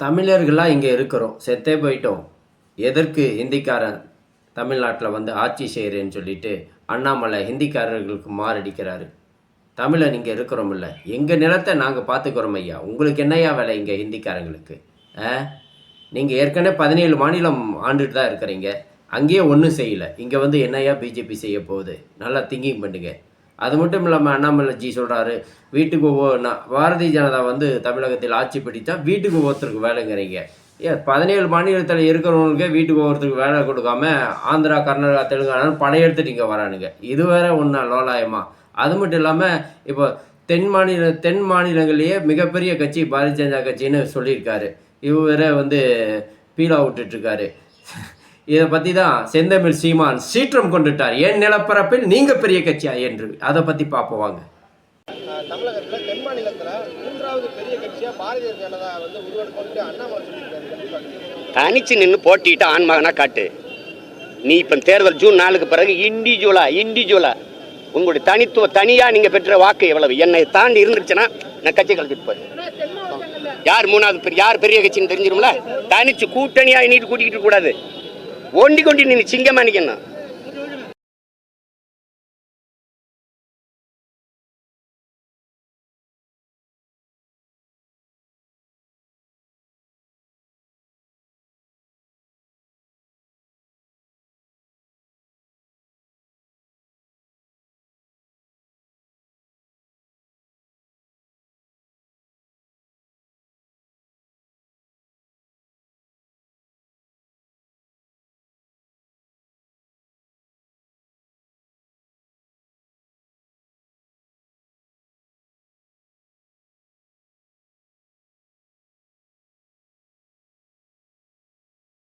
தமிழர்களாக இங்கே இருக்கிறோம். செத்தே போயிட்டோம். எதற்கு ஹிந்திக்காரன் தமிழ்நாட்டில் வந்து ஆட்சி செய்கிறேன்னு சொல்லிட்டு அண்ணாமலை ஹிந்திக்காரர்களுக்கு மாரடிக்கிறாரு. தமிழன் இங்கே இருக்கிறோமில்ல எங்கள் நிலத்தை நாங்கள் பார்த்துக்கிறோம் ஐயா. உங்களுக்கு என்னையா வேலை இங்கே ஹிந்திக்காரங்களுக்கு? ஆ? நீங்கள் ஏற்கனவே பதினேழு மாநிலம் ஆண்டுட்டு தான் இருக்கிறீங்க. அங்கேயே ஒன்றும் செய்யலை. இங்கே வந்து என்னையா பிஜேபி செய்ய போகுது? நல்லா திங்கிங் பண்ணுங்கள் அது மட்டும் இல்லாமல் அண்ணாமலை ஜி சொல்கிறாரு வீட்டுக்கு ஒவ்வொரு பாரதிய ஜனதா வந்து தமிழகத்தில் ஆட்சி பிடித்தா வீட்டுக்கு ஒவ்வொருத்தருக்கு வேலைங்கிறீங்க. ஏன் பதினேழு மாநிலத்தில் இருக்கிறவங்களுக்கே வீட்டுக்கு ஒவ்வொருத்தருக்கு வேலை கொடுக்காம ஆந்திரா கர்நாடகா தெலுங்கானா படையெடுத்துட்டு இங்கே வரானுங்க. இது வேற ஒன்றா லோலாயமா. அது மட்டும் இல்லாமல் இப்போ தென் மாநில தென் மாநிலங்களிலேயே மிகப்பெரிய கட்சி பாரதிய ஜனதா கட்சின்னு சொல்லியிருக்காரு. இவரே வந்து பீலா விட்டுட்ருக்காரு இதை பற்றி தான் செந்தமிழ் சீமான் சீற்றம் கொண்டுட்டார். என் நிலப்பரப்பில் நீங்கள் பெரிய கட்சியா என்று. அதை பற்றி பார்ப்போம் வாங்க தமிழகத்துல தென் மாநிலத்துல மூன்றாவது பெரிய கட்சியா பாரதிய ஜனதா வந்து உருவெடுக்கொண்டு அண்ணாமலை தனிச்சு நின்று போட்டிட்டு ஆன்மகனா காட்டு. நீ இப்போ தேர்தல் ஜூன் நாலுக்கு பிறகு இண்டிவிஜுவலா இண்டிவிஜுவலா உங்களுடைய தனித்துவ தனியா நீங்க பெற்ற வாக்கு எவ்வளவு? என்னை தாண்டி இருந்துச்சுன்னா நான் கட்சி கழிச்சிட்டு போய் யார் மூணாவது பெரிய யார் பெரிய கட்சின்னு தெரிஞ்சிரும்ல? தனிச்சு கூட்டணியா நீட்டு கூட்டிக்கிட்டு கூடாது. ஒண்டி கொண்டி நீ சிங்கமா நிக்கணும்